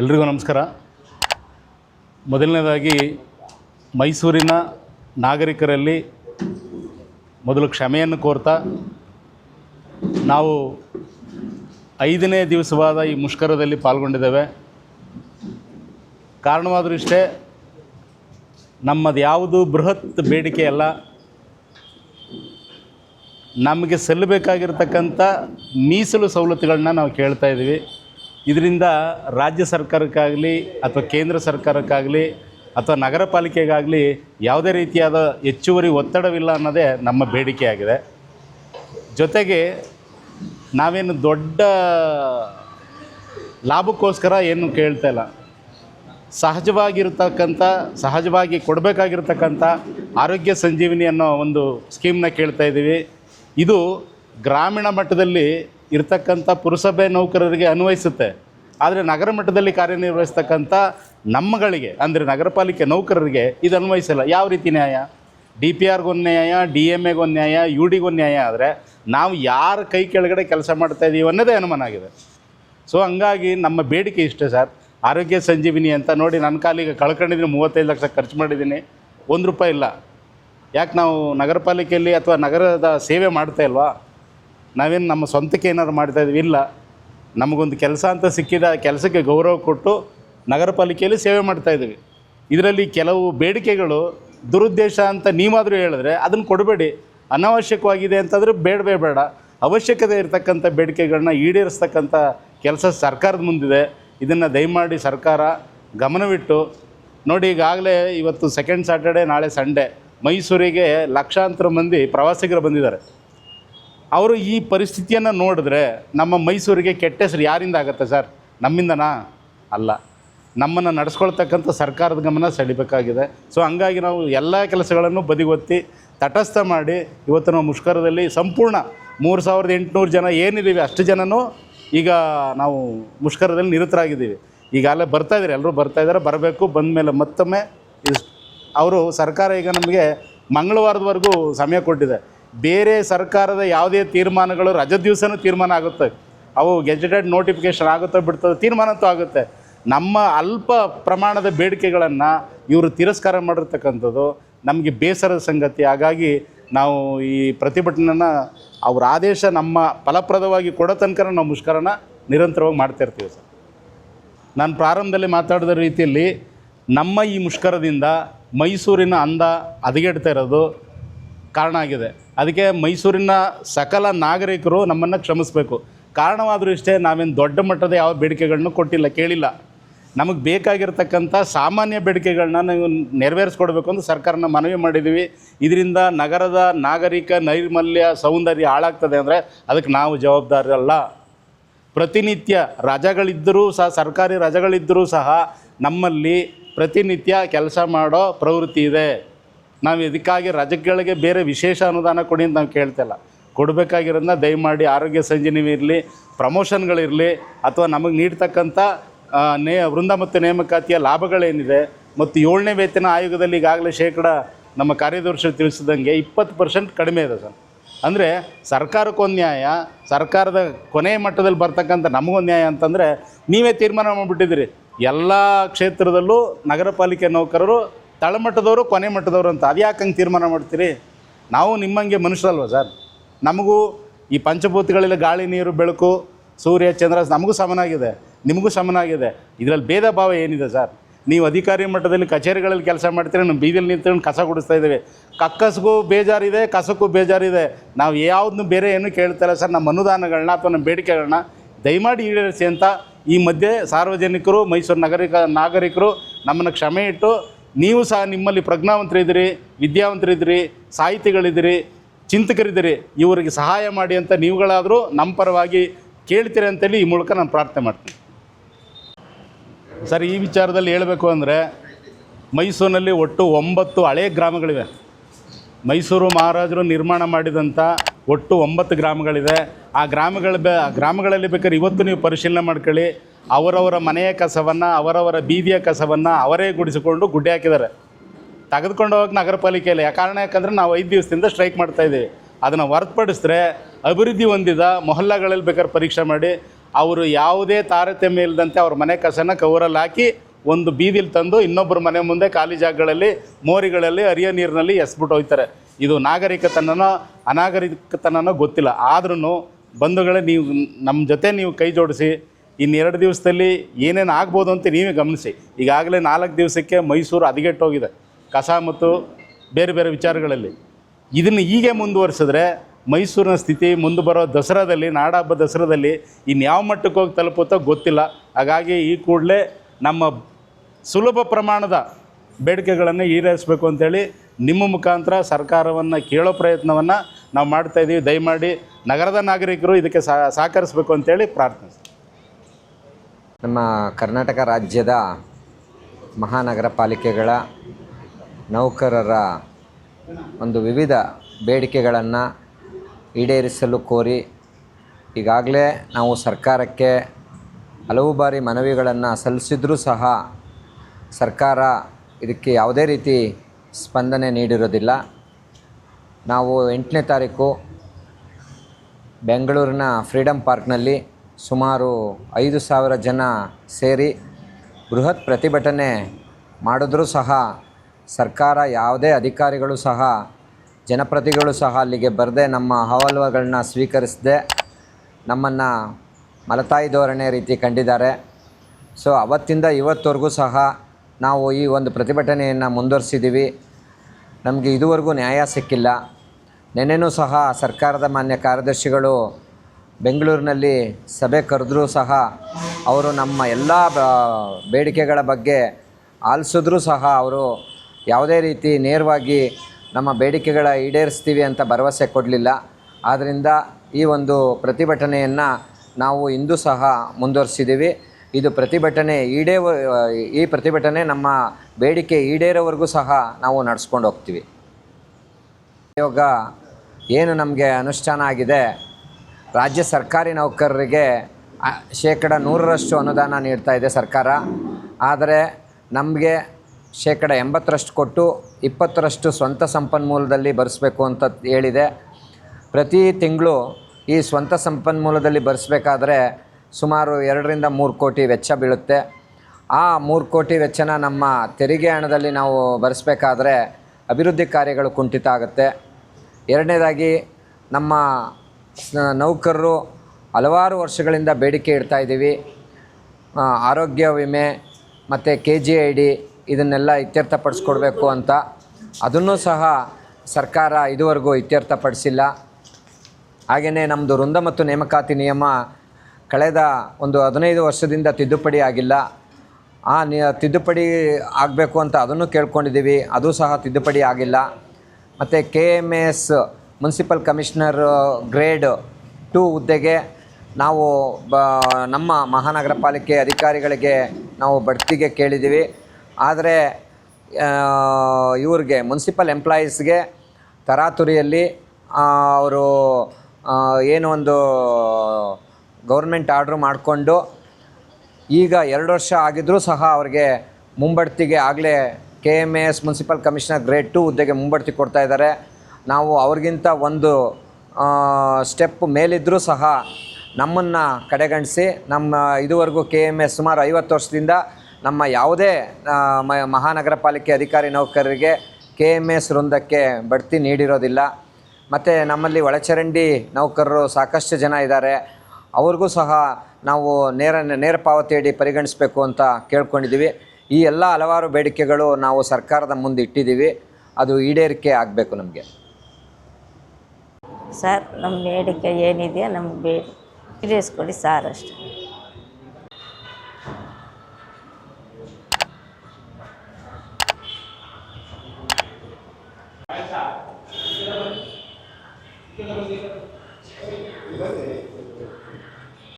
ಎಲ್ರಿಗೂ ನಮಸ್ಕಾರ. ಮೊದಲನೇದಾಗಿ ಮೈಸೂರಿನ ನಾಗರಿಕರಲ್ಲಿ ಮೊದಲು ಕ್ಷಮೆಯನ್ನು ಕೋರ್ತಾ, ನಾವು ಐದನೇ ದಿವಸವಾದ ಈ ಮುಷ್ಕರದಲ್ಲಿ ಪಾಲ್ಗೊಂಡಿದ್ದೇವೆ. ಕಾರಣವಾದರೂ ಇಷ್ಟೇ ನಮ್ಮದು ಯಾವುದು ಬೃಹತ್ ಬೇಡಿಕೆ ಅಲ್ಲ, ನಮಗೆ ಸಲ್ಲಬೇಕಾಗಿರ್ತಕ್ಕಂಥ ಮೀಸಲು ಸವಲತ್ತುಗಳನ್ನ ನಾವು ಕೇಳ್ತಾ ಇದ್ದೀವಿ. ಇದರಿಂದ ರಾಜ್ಯ ಸರ್ಕಾರಕ್ಕಾಗಲಿ ಅಥವಾ ಕೇಂದ್ರ ಸರ್ಕಾರಕ್ಕಾಗಲಿ ಅಥವಾ ನಗರ ಪಾಲಿಕೆಗಾಗಲಿ ಯಾವುದೇ ರೀತಿಯಾದ ಹೆಚ್ಚುವರಿ ಒತ್ತಡವಿಲ್ಲ ಅನ್ನೋದೇ ನಮ್ಮ ಬೇಡಿಕೆಯಾಗಿದೆ. ಜೊತೆಗೆ ನಾವೇನು ದೊಡ್ಡ ಲಾಭಕ್ಕೋಸ್ಕರ ಏನು ಕೇಳ್ತಾ ಇಲ್ಲ. ಸಹಜವಾಗಿರ್ತಕ್ಕಂಥ, ಸಹಜವಾಗಿ ಕೊಡಬೇಕಾಗಿರ್ತಕ್ಕಂಥ ಆರೋಗ್ಯ ಸಂಜೀವಿನಿ ಅನ್ನೋ ಒಂದು ಸ್ಕೀಮ್ನ ಕೇಳ್ತಾ ಇದ್ದೀವಿ. ಇದು ಗ್ರಾಮೀಣ ಮಟ್ಟದಲ್ಲಿ ಇರ್ತಕ್ಕಂಥ ಪುರಸಭೆ ನೌಕರರಿಗೆ ಅನ್ವಯಿಸುತ್ತೆ. ಆದರೆ ನಗರ ಮಟ್ಟದಲ್ಲಿ ಕಾರ್ಯನಿರ್ವಹಿಸ್ತಕ್ಕಂಥ ನಮ್ಮಗಳಿಗೆ, ಅಂದರೆ ನಗರ ಪಾಲಿಕೆ ನೌಕರರಿಗೆ ಇದು ಅನ್ವಯಿಸಲ್ಲ. ಯಾವ ರೀತಿ ನ್ಯಾಯ? ಡಿ ಪಿ ಆರ್ಗೊಂದು ನ್ಯಾಯ, ಡಿ ಎಂ ಎಗೊಂದು ನ್ಯಾಯ, ಯು ಡಿಗೊಂದು ನ್ಯಾಯ ಆದರೆ ನಾವು ಯಾರ ಕೈ ಕೆಳಗಡೆ ಕೆಲಸ ಮಾಡ್ತಾ ಇದ್ದೀವಿ ಅನ್ನೋದೇ ಅನುಮಾನ ಆಗಿದೆ. ಸೊ ಹಂಗಾಗಿ ನಮ್ಮ ಬೇಡಿಕೆ ಇಷ್ಟೇ ಸರ್. ಆರೋಗ್ಯ ಸಂಜೀವಿನಿ ಅಂತ ನೋಡಿ ನನ್ನ ಕಾಲಿಗೆ ಕಳ್ಕೊಂಡಿದ್ದೀನಿ, ಮೂವತ್ತೈದು ಲಕ್ಷ ಖರ್ಚು ಮಾಡಿದ್ದೀನಿ. ಒಂದು ರೂಪಾಯಿ ಇಲ್ಲ. ಯಾಕೆ ನಾವು ನಗರ ಪಾಲಿಕೆಯಲ್ಲಿ ಅಥವಾ ನಗರದ ಸೇವೆ ಮಾಡ್ತಾ ಇಲ್ವಾ? ನಾವೇನು ನಮ್ಮ ಸ್ವಂತಕ್ಕೆ ಏನಾದ್ರು ಮಾಡ್ತಾ ಇದೀವಿ? ಇಲ್ಲ. ನಮಗೊಂದು ಕೆಲಸ ಅಂತ ಸಿಕ್ಕಿದ ಕೆಲಸಕ್ಕೆ ಗೌರವ ಕೊಟ್ಟು ನಗರ ಪಾಲಿಕೆಯಲ್ಲಿ ಸೇವೆ ಮಾಡ್ತಾ ಇದ್ದೀವಿ ಇದರಲ್ಲಿ ಕೆಲವು ಬೇಡಿಕೆಗಳು ದುರುದ್ದೇಶ ಅಂತ ನೀವಾದರೂ ಹೇಳಿದ್ರೆ ಅದನ್ನು ಕೊಡಬೇಡಿ. ಅನಾವಶ್ಯಕವಾಗಿದೆ ಅಂತಂದರೆ ಬೇಡವೇ ಬೇಡ. ಅವಶ್ಯಕತೆ ಇರತಕ್ಕಂಥ ಬೇಡಿಕೆಗಳನ್ನ ಈಡೇರಿಸ್ತಕ್ಕಂಥ ಕೆಲಸ ಸರ್ಕಾರದ ಮುಂದಿದೆ. ಇದನ್ನು ದಯಮಾಡಿ ಸರ್ಕಾರ ಗಮನವಿಟ್ಟು. ನೋಡಿ, ಈಗಾಗಲೇ ಇವತ್ತು ಸೆಕೆಂಡ್ ಸ್ಯಾಟರ್ಡೆ ನಾಳೆ ಸಂಡೇ ಮೈಸೂರಿಗೆ ಲಕ್ಷಾಂತರ ಮಂದಿ ಪ್ರವಾಸಿಗರು ಬಂದಿದ್ದಾರೆ. ಅವರು ಈ ಪರಿಸ್ಥಿತಿಯನ್ನು ನೋಡಿದ್ರೆ ನಮ್ಮ ಮೈಸೂರಿಗೆ ಕೆಟ್ಟ ಹೆಸರು ಯಾರಿಂದ ಆಗುತ್ತೆ ಸರ್? ನಮ್ಮಿಂದನಾ? ಅಲ್ಲ. ನಮ್ಮನ್ನು ನಡೆಸ್ಕೊಳ್ತಕ್ಕಂಥ ಸರ್ಕಾರದ ಗಮನ ಸೆಳಿಬೇಕಾಗಿದೆ. ಸೊ ಹಂಗಾಗಿ ನಾವು ಎಲ್ಲ ಕೆಲಸಗಳನ್ನು ಬದಿಗೊತ್ತಿ ತಟಸ್ಥ ಮಾಡಿ ಇವತ್ತು ನಾವು ಮುಷ್ಕರದಲ್ಲಿ ಸಂಪೂರ್ಣ ಮೂರು ಸಾವಿರದ ಎಂಟುನೂರು ಜನ ಏನಿದ್ದೀವಿ ಅಷ್ಟು ಜನನೂ ಈಗ ನಾವು ಮುಷ್ಕರದಲ್ಲಿ ನಿರತರಾಗಿದ್ದೀವಿ. ಈಗಾಗಲೇ ಬರ್ತಾ ಇದ್ದಾರೆ, ಎಲ್ಲರೂ ಬರ್ತಾ ಇದ್ದಾರೆ, ಬರಬೇಕು ಬಂದ ಮೇಲೆ ಮತ್ತೊಮ್ಮೆ ಅವರು ಸರ್ಕಾರ ಈಗ ನಮಗೆ ಮಂಗಳವಾರದವರೆಗೂ ಸಮಯ ಕೊಟ್ಟಿದೆ. ಬೇರೆ ಸರ್ಕಾರದ ಯಾವುದೇ ತೀರ್ಮಾನಗಳು ರಜೆ ದಿವಸನೂ ತೀರ್ಮಾನ ಆಗುತ್ತೆ. ಅವು ಗೆಜೆಟೆಡ್ ನೋಟಿಫಿಕೇಶನ್ ಆಗುತ್ತೋ ಬಿಡ್ತದೆ ತೀರ್ಮಾನ ಅಂತೂ ಆಗುತ್ತೆ. ನಮ್ಮ ಅಲ್ಪ ಪ್ರಮಾಣದ ಬೇಡಿಕೆಗಳನ್ನು ಇವರು ತಿರಸ್ಕಾರ ಮಾಡಿರ್ತಕ್ಕಂಥದ್ದು ನಮಗೆ ಬೇಸರದ ಸಂಗತಿ. ಹಾಗಾಗಿ ನಾವು ಈ ಪ್ರತಿಭಟನೆನ ಅವ್ರ ಆದೇಶ ನಮ್ಮ ಫಲಪ್ರದವಾಗಿ ಕೊಡೋ ತನಕ ನಾವು ಮುಷ್ಕರನ ನಿರಂತರವಾಗಿ ಮಾಡ್ತಾ ಇರ್ತೀವಿ ಸರ್. ನಾನು ಪ್ರಾರಂಭದಲ್ಲಿ ಮಾತಾಡಿದ ರೀತಿಯಲ್ಲಿ ನಮ್ಮ ಈ ಮುಷ್ಕರದಿಂದ ಮೈಸೂರಿನ ಅಂದ ಹದಗೆಡ್ತಾ ಇರೋದು ಕಾರಣ ಆಗಿದೆ. ಅದಕ್ಕೆ ಮೈಸೂರಿನ ಸಕಲ ನಾಗರಿಕರು ನಮ್ಮನ್ನು ಕ್ಷಮಿಸಬೇಕು. ಕಾರಣವಾದರೂ ಇಷ್ಟೇ ನಾವೇನು ದೊಡ್ಡ ಮಟ್ಟದ ಯಾವ ಬೇಡಿಕೆಗಳನ್ನು ಕೊಟ್ಟಿಲ್ಲ, ಕೇಳಿಲ್ಲ. ನಮಗೆ ಬೇಕಾಗಿರ್ತಕ್ಕಂಥ ಸಾಮಾನ್ಯ ಬೇಡಿಕೆಗಳನ್ನ ನಾವು ನೆರವೇರಿಸ್ಕೊಡ್ಬೇಕು ಅಂತ ಸರ್ಕಾರನ ಮನವಿ ಮಾಡಿದ್ದೀವಿ ಇದರಿಂದ ನಗರದ ನಾಗರಿಕ ನೈರ್ಮಲ್ಯ ಸೌಂದರ್ಯ ಹಾಳಾಗ್ತದೆ ಅಂದರೆ ಅದಕ್ಕೆ ನಾವು ಜವಾಬ್ದಾರಿ ಅಲ್ಲ. ಪ್ರತಿನಿತ್ಯ ರಜಗಳಿದ್ದರೂ ಸಹ, ಸರ್ಕಾರಿ ರಜಗಳಿದ್ದರೂ ಸಹ ನಮ್ಮಲ್ಲಿ ಪ್ರತಿನಿತ್ಯ ಕೆಲಸ ಮಾಡೋ ಪ್ರವೃತ್ತಿ ಇದೆ. ನಾವು ಇದಕ್ಕಾಗಿ ರಜೆಗಳಿಗೆ ಬೇರೆ ವಿಶೇಷ ಅನುದಾನ ಕೊಡಿ ಅಂತ ನಾವು ಕೇಳ್ತಿಲ್ಲ. ಕೊಡಬೇಕಾಗಿರೋದನ್ನ ದಯಮಾಡಿ ಆರೋಗ್ಯ ಸಂಜೀವಿನಿ ಇರಲಿ ಪ್ರಮೋಷನ್ಗಳಿರಲಿ ಅಥವಾ ನಮಗೆ ನೀಡ್ತಕ್ಕಂಥ ನೇ, ವೃಂದ ಮತ್ತು ನೇಮಕಾತಿಯ ಲಾಭಗಳೇನಿದೆ, ಮತ್ತು ಏಳನೇ ವೇತನ ಆಯೋಗದಲ್ಲಿ ಈಗಾಗಲೇ ಶೇಕಡ ನಮ್ಮ ಕಾರ್ಯದರ್ಶಿ ತಿಳಿಸಿದಂಗೆ ಇಪ್ಪತ್ತು ಪರ್ಸೆಂಟ್ ಕಡಿಮೆ ಇದೆ ಸರ್. ಅಂದರೆ ಸರ್ಕಾರಕ್ಕೊಂದು ನ್ಯಾಯ, ಸರ್ಕಾರದ ಕೊನೆಯ ಮಟ್ಟದಲ್ಲಿ ಬರ್ತಕ್ಕಂಥ ನಮಗೊಂದು ನ್ಯಾಯ ಅಂತಂದರೆ ನೀವೇ ತೀರ್ಮಾನ ಮಾಡಿಬಿಟ್ಟಿದ್ದೀರಿ. ಎಲ್ಲ ಕ್ಷೇತ್ರದಲ್ಲೂ ನಗರ ಪಾಲಿಕೆ ನೌಕರರು ತಳಮಟ್ಟದವರು, ಕೊನೆ ಮಟ್ಟದವರು ಅಂತ ಅದು ಯಾಕೆ ಹಂಗೆ ತೀರ್ಮಾನ ಮಾಡ್ತೀರಿ? ನಾವು ನಿಮ್ಮಂಗೆ ಮನುಷ್ಯರಲ್ವ ಸರ್? ನಮಗೂ ಈ ಪಂಚಭೂತಗಳಲ್ಲಿ ಗಾಳಿ, ನೀರು, ಬೆಳಕು, ಸೂರ್ಯ, ಚಂದ್ರ ನಮಗೂ ಸಮನಾಗಿದೆ. ನಿಮಗೂ ಸಮನಾಗಿದೆ. ಇದರಲ್ಲಿ ಭೇದ ಭಾವ ಏನಿದೆ ಸರ್? ನೀವು ಅಧಿಕಾರಿ ಮಟ್ಟದಲ್ಲಿ ಕಚೇರಿಗಳಲ್ಲಿ ಕೆಲಸ ಮಾಡ್ತೀರಿ, ನಮ್ಮ ಬೀದಿಯಲ್ಲಿ ನಿಂತ್ಕೊಂಡು ಕಸ ಗುಡಿಸ್ತಾ ಇದ್ದೀವಿ. ಕಕ್ಕಸ್ಗೂ ಬೇಜಾರಿದೆ, ಕಸಕ್ಕೂ ಬೇಜಾರಿದೆ. ನಾವು ಯಾವುದನ್ನು ಬೇರೆ ಏನು ಕೇಳ್ತಾರೆ ಸರ್. ನಮ್ಮ ಅನುದಾನಗಳನ್ನ ಅಥವಾ ನಮ್ಮ ಬೇಡಿಕೆಗಳನ್ನ ದಯಮಾಡಿ ಈಡೇರಿಸಿ ಅಂತ ಈ ಮಧ್ಯೆ ಸಾರ್ವಜನಿಕರು, ಮೈಸೂರು ನಾಗರಿಕ ನಾಗರಿಕರು ನಮ್ಮನ್ನು ಕ್ಷಮೆ ಇಟ್ಟು ನೀವು ಸಹ ನಿಮ್ಮಲ್ಲಿ ಪ್ರಜ್ಞಾವಂತರಿದ್ದೀರಿ, ವಿದ್ಯಾವಂತರಿದ್ದೀರಿ, ಸಾಹಿತಿಗಳಿದ್ದೀರಿ, ಚಿಂತಕರಿದ್ದೀರಿ, ಇವರಿಗೆ ಸಹಾಯ ಮಾಡಿ ಅಂತ ನೀವುಗಳಾದರೂ ನಮ್ಮ ಪರವಾಗಿ ಕೇಳ್ತೀರಿ ಅಂತೇಳಿ ಈ ಮೂಲಕ ನಾನು ಪ್ರಾರ್ಥನೆ ಮಾಡ್ತೀನಿ. ಸರ್, ಈ ವಿಚಾರದಲ್ಲಿ ಹೇಳಬೇಕು ಅಂದರೆ ಮೈಸೂರಿನಲ್ಲಿ ಒಟ್ಟು ಒಂಬತ್ತು ಹಳೆ ಗ್ರಾಮಗಳಿವೆ. ಮೈಸೂರು ಮಹಾರಾಜರು ನಿರ್ಮಾಣ ಮಾಡಿದಂಥ ಒಟ್ಟು ಒಂಬತ್ತು ಗ್ರಾಮಗಳಿದೆ. ಆ ಗ್ರಾಮಗಳ ಬೆ ಗ್ರಾಮಗಳಲ್ಲಿ ಬೇಕಾದ್ರೆ ಇವತ್ತು ನೀವು ಪರಿಶೀಲನೆ ಮಾಡ್ಕೊಳ್ಳಿ. ಅವರವರ ಮನೆಯ ಕಸವನ್ನು, ಅವರವರ ಬೀದಿಯ ಕಸವನ್ನು ಅವರೇ ಗುಡಿಸಿಕೊಂಡು ಗುಡ್ಡೆ ಹಾಕಿದ್ದಾರೆ. ತೆಗೆದುಕೊಂಡು ಹೋಗಕ್ಕೆ ನಗರ ಪಾಲಿಕೆಯಲ್ಲಿ ಕಾರಣ ಯಾಕಂದರೆ ನಾವು ಐದು ದಿವಸದಿಂದ ಸ್ಟ್ರೈಕ್ ಮಾಡ್ತಾ ಇದ್ದೀವಿ ಅದನ್ನು ಹೊರತುಪಡಿಸಿದ್ರೆ ಅಭಿವೃದ್ಧಿ ಹೊಂದಿದ ಮೊಹಲ್ಲಾಗಳಲ್ಲಿ ಬೇಕಾದ್ರೆ ಪರೀಕ್ಷೆ ಮಾಡಿ, ಅವರು ಯಾವುದೇ ತಾರತಮ್ಯ ಇಲ್ಲದಂತೆ ಅವ್ರ ಮನೆ ಕಸನ ಕವರಲ್ಲಿ ಹಾಕಿ ಒಂದು ಬೀದಿಲಿ ತಂದು ಇನ್ನೊಬ್ಬರ ಮನೆ ಮುಂದೆ ಖಾಲಿ ಜಾಗಗಳಲ್ಲಿ, ಮೋರಿಗಳಲ್ಲಿ, ಅರಿಯ ನೀರಿನಲ್ಲಿ ಎಸ್ಬಿಟ್ಟು ಹೋಗ್ತಾರೆ. ಇದು ನಾಗರಿಕತನನೋ, ಅನಾಗರಿಕತನನೋ ಗೊತ್ತಿಲ್ಲ. ಆದ್ರೂ ಬಂಧುಗಳೇ ನೀವು ನಮ್ಮ ಜೊತೆ ನೀವು ಕೈ ಜೋಡಿಸಿ ಇನ್ನೆರಡು ದಿವಸದಲ್ಲಿ ಏನೇನು ಆಗ್ಬೋದು ಅಂತ ನೀವೇ ಗಮನಿಸಿ. ಈಗಾಗಲೇ ನಾಲ್ಕು ದಿವಸಕ್ಕೆ ಮೈಸೂರು ಹದಗೆಟ್ಟೋಗಿದೆ. ಕಸ ಮತ್ತು ಬೇರೆ ಬೇರೆ ವಿಚಾರಗಳಲ್ಲಿ. ಇದನ್ನು ಹೀಗೆ ಮುಂದುವರಿಸಿದ್ರೆ ಮೈಸೂರಿನ ಸ್ಥಿತಿ ಮುಂದೆ ಬರೋ ದಸರಾದಲ್ಲಿ, ನಾಡಹಬ್ಬ ದಸರಾದಲ್ಲಿ ಇನ್ಯಾವ ಮಟ್ಟಕ್ಕೆ ಹೋಗಿ ತಲುಪುತ್ತೋ ಗೊತ್ತಿಲ್ಲ. ಹಾಗಾಗಿ ಈ ಕೂಡಲೇ ನಮ್ಮ ಸುಲಭ ಪ್ರಮಾಣದ ಬೇಡಿಕೆಗಳನ್ನು ಈಡೇರಿಸಬೇಕು ಅಂತೇಳಿ ನಿಮ್ಮ ಮುಖಾಂತರ ಸರ್ಕಾರವನ್ನು ಕೇಳೋ ಪ್ರಯತ್ನವನ್ನು ನಾವು ಮಾಡ್ತಾಯಿದ್ದೀವಿ ದಯಮಾಡಿ ನಗರದ ನಾಗರಿಕರು ಇದಕ್ಕೆ ಸಹ ಸಹಕರಿಸಬೇಕು ಅಂತೇಳಿ ಪ್ರಾರ್ಥನೆ ನಮ್ಮ ಕರ್ನಾಟಕ ರಾಜ್ಯದ ಮಹಾನಗರ ಪಾಲಿಕೆಗಳ ನೌಕರರ ಒಂದು ವಿವಿಧ ಬೇಡಿಕೆಗಳನ್ನು ಈಡೇರಿಸಲು ಕೋರಿ ಈಗಾಗಲೇ ನಾವು ಸರ್ಕಾರಕ್ಕೆ ಹಲವು ಬಾರಿ ಮನವಿಗಳನ್ನು ಸಲ್ಲಿಸಿದರೂ ಸಹ ಸರ್ಕಾರ ಇದಕ್ಕೆ ಯಾವುದೇ ರೀತಿ ಸ್ಪಂದನೆ ನೀಡಿರೋದಿಲ್ಲ. ನಾವು ಎಂಟನೇ ತಾರೀಕು ಬೆಂಗಳೂರಿನ ಫ್ರೀಡಮ್ ಪಾರ್ಕ್ನಲ್ಲಿ ಸುಮಾರು ಐದು ಸಾವಿರ ಜನ ಸೇರಿ ಬೃಹತ್ ಪ್ರತಿಭಟನೆ ಮಾಡಿದ್ರೂ ಸಹ ಸರ್ಕಾರ ಯಾವುದೇ ಅಧಿಕಾರಿಗಳು ಸಹ ಜನಪ್ರತಿಗಳು ಸಹ ಅಲ್ಲಿಗೆ ಬರದೆ ನಮ್ಮ ಅಹವಾಲುಗಳನ್ನ ಸ್ವೀಕರಿಸದೆ ನಮ್ಮನ್ನು ಮಲತಾಯಿ ಧೋರಣೆ ರೀತಿ ಕಂಡಿದ್ದಾರೆ. ಸೊ, ಅವತ್ತಿಂದ ಇವತ್ತವರೆಗೂ ಸಹ ನಾವು ಈ ಒಂದು ಪ್ರತಿಭಟನೆಯನ್ನು ಮುಂದುವರಿಸಿದ್ದೀವಿ ನಮಗೆ ಇದುವರೆಗೂ ನ್ಯಾಯ ಸಿಕ್ಕಿಲ್ಲ. ನೆನೆಯೂ ಸಹ ಸರ್ಕಾರದ ಮಾನ್ಯ ಕಾರ್ಯದರ್ಶಿಗಳು ಬೆಂಗಳೂರಿನಲ್ಲಿ ಸಭೆ ಕರೆದ್ರೂ ಸಹ ಅವರು ನಮ್ಮ ಎಲ್ಲ ಬೇಡಿಕೆಗಳ ಬಗ್ಗೆ ಆಲಿಸಿದ್ರೂ ಸಹ ಅವರು ಯಾವುದೇ ರೀತಿ ನೇರವಾಗಿ ನಮ್ಮ ಬೇಡಿಕೆಗಳ ಈಡೇರಿಸ್ತೀವಿ ಅಂತ ಭರವಸೆ ಕೊಡಲಿಲ್ಲ. ಆದ್ದರಿಂದ ಈ ಒಂದು ಪ್ರತಿಭಟನೆಯನ್ನು ನಾವು ಇಂದು ಸಹ ಮುಂದುವರಿಸಿದ್ದೀವಿ. ಇದು ಪ್ರತಿಭಟನೆ ಈಡೇ, ಈ ಪ್ರತಿಭಟನೆ ನಮ್ಮ ಬೇಡಿಕೆ ಈಡೇರೋವರೆಗೂ ಸಹ ನಾವು ನಡೆಸ್ಕೊಂಡು ಹೋಗ್ತೀವಿ. ಆಯೋಗ ಏನು ನಮಗೆ ಅನುಷ್ಠಾನ ಆಗಿದೆ? ರಾಜ್ಯ ಸರ್ಕಾರಿ ನೌಕರರಿಗೆ ಶೇಕಡ ನೂರರಷ್ಟು ಅನುದಾನ ನೀಡ್ತಾ ಇದೆ ಸರ್ಕಾರ. ಆದರೆ ನಮಗೆ ಶೇಕಡ ಎಂಬತ್ತರಷ್ಟು ಕೊಟ್ಟು ಇಪ್ಪತ್ತರಷ್ಟು ಸ್ವಂತ ಸಂಪನ್ಮೂಲದಲ್ಲಿ ಬರೆಸಬೇಕು ಅಂತ ಹೇಳಿದೆ. ಪ್ರತಿ ತಿಂಗಳು ಈ ಸ್ವಂತ ಸಂಪನ್ಮೂಲದಲ್ಲಿ ಬರೆಸಬೇಕಾದ್ರೆ ಸುಮಾರು ಎರಡರಿಂದ ಮೂರು ಕೋಟಿ ವೆಚ್ಚ ಬೀಳುತ್ತೆ. ಆ ಮೂರು ಕೋಟಿ ವೆಚ್ಚನ ನಮ್ಮ ತೆರಿಗೆ ಹಣದಲ್ಲಿ ನಾವು ಬರೆಸಬೇಕಾದ್ರೆ ಅಭಿವೃದ್ಧಿ ಕಾರ್ಯಗಳು ಕುಂಠಿತ ಆಗುತ್ತೆ. ಎರಡನೇದಾಗಿ ನಮ್ಮ ನೌಕರರು ಹಲವಾರು ವರ್ಷಗಳಿಂದ ಬೇಡಿಕೆ ಇಡ್ತಾ ಇದ್ದೀವಿ. ಆರೋಗ್ಯ ವಿಮೆ ಮತ್ತು ಕೆ ಜಿ ಐ ಡಿ ಇದನ್ನೆಲ್ಲ ಇತ್ಯರ್ಥಪಡಿಸ್ಕೊಡ್ಬೇಕು ಅಂತ. ಅದನ್ನು ಸಹ ಸರ್ಕಾರ ಇದುವರೆಗೂ ಇತ್ಯರ್ಥಪಡಿಸಿಲ್ಲ. ಹಾಗೆಯೇ ನಮ್ಮದು ವೃಂದ ಮತ್ತು ನೇಮಕಾತಿ ನಿಯಮ ಕಳೆದ ಒಂದು ಹದಿನೈದು ವರ್ಷದಿಂದ ತಿದ್ದುಪಡಿ ಆಗಿಲ್ಲ. ಆ ತಿದ್ದುಪಡಿ ಆಗಬೇಕು ಅಂತ ಅದನ್ನು ಕೇಳ್ಕೊಂಡಿದ್ದೀವಿ. ಅದು ಸಹ ತಿದ್ದುಪಡಿ ಆಗಿಲ್ಲ. ಮತ್ತು K M S municipal commissioner grade two ಹುದ್ದೆಗೆ ನಾವು ಬ, ನಮ್ಮ ಮಹಾನಗರ ಪಾಲಿಕೆ ಅಧಿಕಾರಿಗಳಿಗೆ ನಾವು ಬಡ್ತಿಗೆ ಕೇಳಿದ್ದೀವಿ. ಆದರೆ ಇವ್ರಿಗೆ, ಮುನ್ಸಿಪಲ್ ಎಂಪ್ಲಾಯೀಸ್ಗೆ ತರಾತುರಿಯಲ್ಲಿ ಅವರು ಏನು ಒಂದು ಗೌರ್ಮೆಂಟ್ ಆರ್ಡ್ರ್ ಮಾಡಿಕೊಂಡು ಈಗ ಎರಡು ವರ್ಷ ಆಗಿದ್ದರೂ ಸಹ ಅವ್ರಿಗೆ ಮುಂಬಡ್ತಿಗೆ ಆಗಲೇ K M A S municipal commissioner grade two ಹುದ್ದೆಗೆ ಮುಂಬಡ್ತಿ ಕೊಡ್ತಾ ಇದ್ದಾರೆ. ನಾವು ಅವ್ರಿಗಿಂತ ಒಂದು ಸ್ಟೆಪ್ ಮೇಲಿದ್ದರೂ ಸಹ ನಮ್ಮನ್ನು ಕಡೆಗಣಿಸಿ, ನಮ್ಮ ಇದುವರೆಗೂ ಕೆ ಎಂ ಎಸ್ ಸುಮಾರು ಐವತ್ತು ವರ್ಷದಿಂದ ನಮ್ಮ ಯಾವುದೇ ಮಹಾನಗರ ಪಾಲಿಕೆ ಅಧಿಕಾರಿ ನೌಕರರಿಗೆ ಕೆ ಎಂ ಎಸ್ ವೃಂದಕ್ಕೆ ಬಡ್ತಿ ನೀಡಿರೋದಿಲ್ಲ. ಮತ್ತು ನಮ್ಮಲ್ಲಿ ಒಳಚರಂಡಿ ನೌಕರರು ಸಾಕಷ್ಟು ಜನ ಇದ್ದಾರೆ. ಅವ್ರಿಗೂ ಸಹ ನಾವು ನೇರ ನೇರ ಪಾವತಿಯಡಿ ಪರಿಗಣಿಸಬೇಕು ಅಂತ ಕೇಳ್ಕೊಂಡಿದ್ದೀವಿ. ಈ ಎಲ್ಲ ಹಲವಾರು ಬೇಡಿಕೆಗಳು ನಾವು ಸರ್ಕಾರದ ಮುಂದೆ ಇಟ್ಟಿದ್ದೀವಿ. ಅದು ಈಡೇರಿಕೆ ಆಗಬೇಕು ನಮಗೆ. ಸರ್ ನಮ್ಮ ಬೇಡಿಕೆ ಏನಿದೆಯೋ ನಮ್ಗೆ ಬೇಡಿ ಈಡೇರಿಸ್ಕೊಡಿ ಸಾರ್ ಅಷ್ಟೆ.